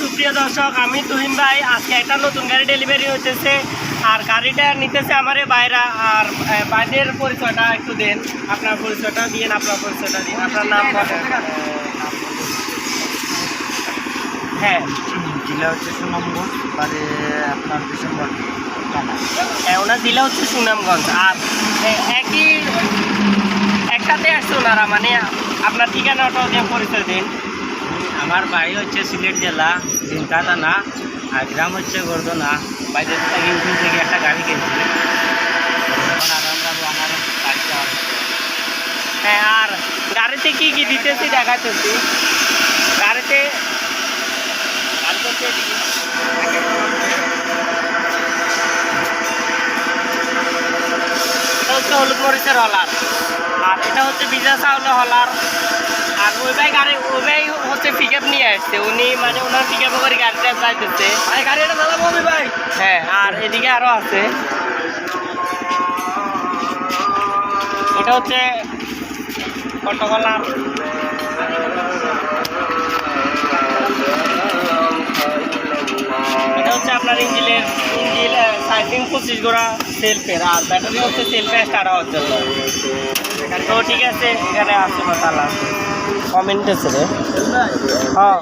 সুপ্রিয় দর্শক আমি তুহিন ভাই। আজকে একটা নতুন গাড়ি ডেলিভারি হতেছে আর গাড়িটা নিতেছে আমার বাইরা। আর বাইরের পরিচয়টা একটু দেন। আপনার পরিচয়টা দিন আপনার পরিচয়টা দিন আপনার নাম বলেন। হ্যাঁ জেলা হচ্ছে সুনামগঞ্জ বাড়ি আপনার ডিসেম্বর। হ্যাঁ, ওনার জেলা হচ্ছে সুনামগঞ্জ। আর একই একসাথে আসছে ওনারা মানে আপনার ঠিকানাটাও দিয়ে পরিচয় দিন। আমার বাড়ি হচ্ছে সিলেট জেলা জিনকা থানা আর গ্রাম হচ্ছে গর্দনা বাইরে থেকে উঠে থেকে একটা গাড়ি কিনছি হ্যাঁ আর গাড়িতে কি কি দিতেছি দেখাতেছি। গাড়িতে গাড়িতে হলুদ মরিচের হলার। আর এটা হচ্ছে বিজা চাউলের হলার। আর ওই ভাই গাড়ি ওই ভাই হচ্ছে পিক আপ নিয়ে আসছে। উনি মানে ওনার পিক আপ করে গাড়িটা চাইতেছে ভাই গাড়িটা চালাবো আমি ভাই। হ্যাঁ আর এদিকে আরও আছে। এটা হচ্ছে কটকলার এটা হচ্ছে আপনার ইঞ্জিনের ইঞ্জিন সাইজিং পঁচিশ গোড়া সেলফের আর ব্যাটারি হচ্ছে সেলফে স্টার্ট হওয়ার জন্য। তো ঠিক আছে এখানে আছে মাতালা কমেন্ট ছেড়ে রে। হ্যাঁ।